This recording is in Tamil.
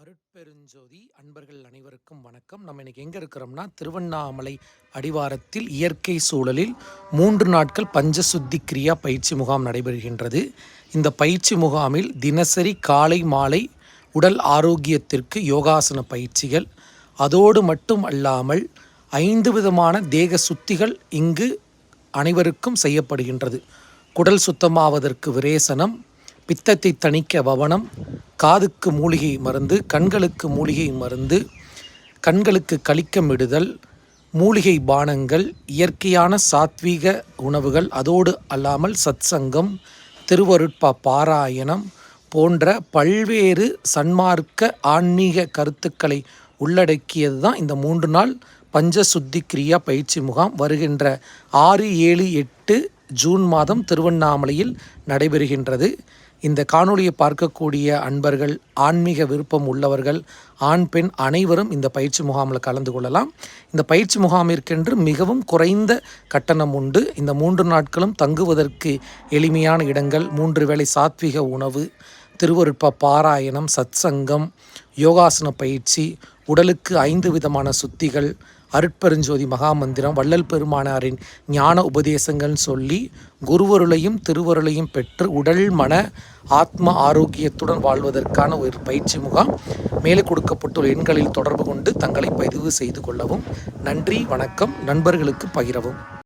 அருட்பெருஞ்சோதி அன்பர்கள் அனைவருக்கும் வணக்கம். நம்ம இன்னைக்கு எங்கே இருக்கிறோம்னா திருவண்ணாமலை அடிவாரத்தில் இயற்கை சூழலில் மூன்று நாட்கள் பஞ்சசுத்தி கிரியா பயிற்சி முகாம் நடைபெறுகின்றது. இந்த பயிற்சி முகாமில் தினசரி காலை மாலை உடல் ஆரோக்கியத்திற்கு யோகாசன பயிற்சிகள் அதோடு மட்டும் அல்லாமல் ஐந்து விதமான தேக சுத்திகள் இங்கு அனைவருக்கும் செய்யப்படுகின்றது. குடல் சுத்தமாவதற்கு விரேசனம் பித்தத்தை தணிக்க பவனம் காதுக்கு மூலிகை மருந்து கண்களுக்கு மூலிகை மருந்து கண்களுக்கு கழிக்கமிடுதல் மூலிகை பானங்கள் இயற்கையான சாத்வீக உணவுகள் அதோடு அல்லாமல் சத்சங்கம் திருவருட்பா பாராயணம் போன்ற பல்வேறு சன்மார்க்க ஆன்மீக கருத்துக்களை உள்ளடக்கியது தான் இந்த மூன்று நாள் பஞ்சசுத்தி கிரியா பயிற்சி முகாம். வருகின்ற ஆறு ஏழு எட்டு ஜூன் மாதம் திருவண்ணாமலையில் நடைபெறுகின்றது. இந்த காணொளியை பார்க்கக்கூடிய அன்பர்கள் ஆன்மீக விருப்பம் உள்ளவர்கள் ஆண் பெண் அனைவரும் இந்த பயிற்சி முகாமில் கலந்து கொள்ளலாம். இந்த பயிற்சி முகாமிற்கென்று மிகவும் குறைந்த கட்டணம் உண்டு. இந்த மூன்று நாட்களும் தங்குவதற்கு எளிமையான இடங்கள் மூன்று வேளை சாத்விக உணவு திருவருட்ப பாராயணம் சத்சங்கம் யோகாசன பயிற்சி உடலுக்கு ஐந்து விதமான சுத்திகள் அருட்பெருஞ்சோதி மகாமந்திரம் வள்ளல் பெருமானாரின் ஞான உபதேசங்கள் சொல்லி குருவருளையும் திருவருளையும் பெற்று உடல் மன ஆத்ம ஆரோக்கியத்துடன் வாழ்வதற்கான ஒரு பயிற்சி முகாம். மேலே கொடுக்கப்பட்டுள்ள எண்களில் தொடர்பு கொண்டு தங்களை பதிவு செய்து கொள்ளவும். நன்றி வணக்கம் நண்பர்களுக்கு பகிரவும்.